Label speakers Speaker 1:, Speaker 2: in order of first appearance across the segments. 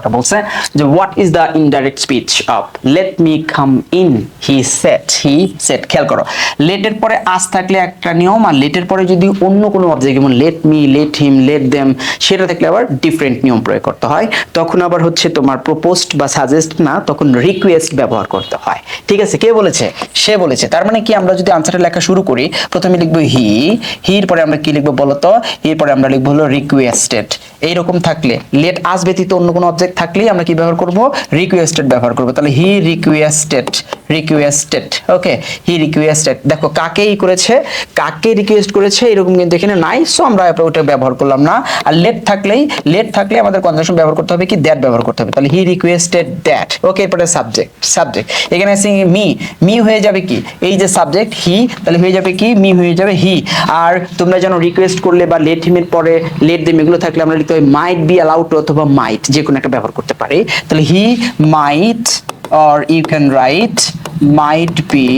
Speaker 1: ব্যবহারটা বলছে যে what is the indirect speech of let me come in he said he said খেয়াল করো। লেটের পরে আস থাকলে একটা নিয়ম, আর লেটের পরে যদি অন্য কোনো অবজেক্ট যেমন let me let him let them সেটা থাকলে আবার ডিফারেন্ট নিয়ম প্রয়োগ করতে হয়। তখন আবার হচ্ছে তোমার প্রপোজড বা সাজেস্ট না, তখন রিকোয়েস্ট ব্যবহার করতে হয়। ঠিক আছে, কে বলেছে? সে বলেছে। তার মানে কি, আমরা যদি আনসারটা লেখা শুরু করি, প্রথমে লিখব হি হির পরে আমরা কি লিখব বলতো? এরপরে আমরা লিখব হলো রিকোয়েস্টেড এইরকম থাকলে লেট আস ব্যতীত অন্য কোনো অবজেক্ট থাকলেই আমরা কি ব্যবহার করব? রিকোয়েস্টেড ব্যবহার করব। তাহলে he requested requested okay he requested দেখো, কাকেই করেছে? কাকে রিকোয়েস্ট করেছে? এরকম কিন্তু এখানে নাই সো আমরা ওটা ব্যবহার করলাম না। আর লেট থাকলেই লেট থাকলে আমাদের কনজাংশন ব্যবহার করতে হবে কি? দ্যাট ব্যবহার করতে হবে। তাহলে হি রিকোয়েস্টেড দ্যাট ওকে এরপরে সাবজেক্ট সাবজেক্ট এখানে আছে মি মি হয়ে যাবে কি? এই যে সাবজেক্ট হি তাহলে হয়ে যাবে কি? মি হয়ে যাবে হি আর তোমরা যেন রিকোয়েস্ট করলে বা লেট হিমের পরে লেট দিম এগুলো থাকলে আমরা লিখতে হবে মাইট বি অ্যালাউড অথবা মাইট যে কোনো একটা ব্যবহার করতে পারি। তাহলে হি মাইট or you can write might be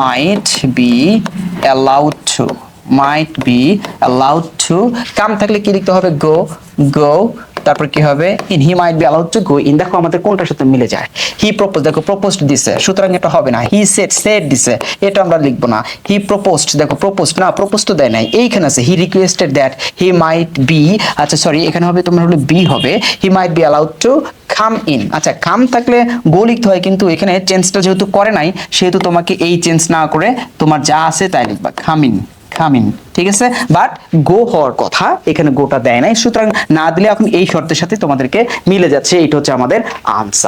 Speaker 1: might be allowed to, might be allowed to, কাম থাকলে কি লিখতে হবে? গো গো তারপর কি হবে? In he might be allowed to go in দেখো আমাদের কোনটার সাথে মিলে যায়। হি প্রপোজ দেখো প্রপোজড দিছে। সুতরাং এটা হবে না। হি সেট সেট দিছে। এটা আমরা লিখব না। হি প্রপোজড দেখো প্রপোজড না প্রপোজ তো দেয় নাই। এইখানে আছে he requested that he might be আচ্ছা সরি এখানে হবে, তোমার হলো বি হবে। He might be allowed to come in আচ্ছা কাম থাকলে গো লিখতে হয়, কিন্তু এখানে চেঞ্জটা যেহেতু করে নাই, সেহেতু তোমাকে এই চেঞ্জ না করে তোমার যা আছে তাই লিখবা। কাম ইন কাম ইন ঠিক আছে? বাট গো হওয়ার কথা, এখানে গোটা দেয় নাই। সুতরাং না দিলে এখন এই শর্তের সাথে তোমাদেরকে মিলে যাচ্ছে। এটা হচ্ছে আমাদের আনসার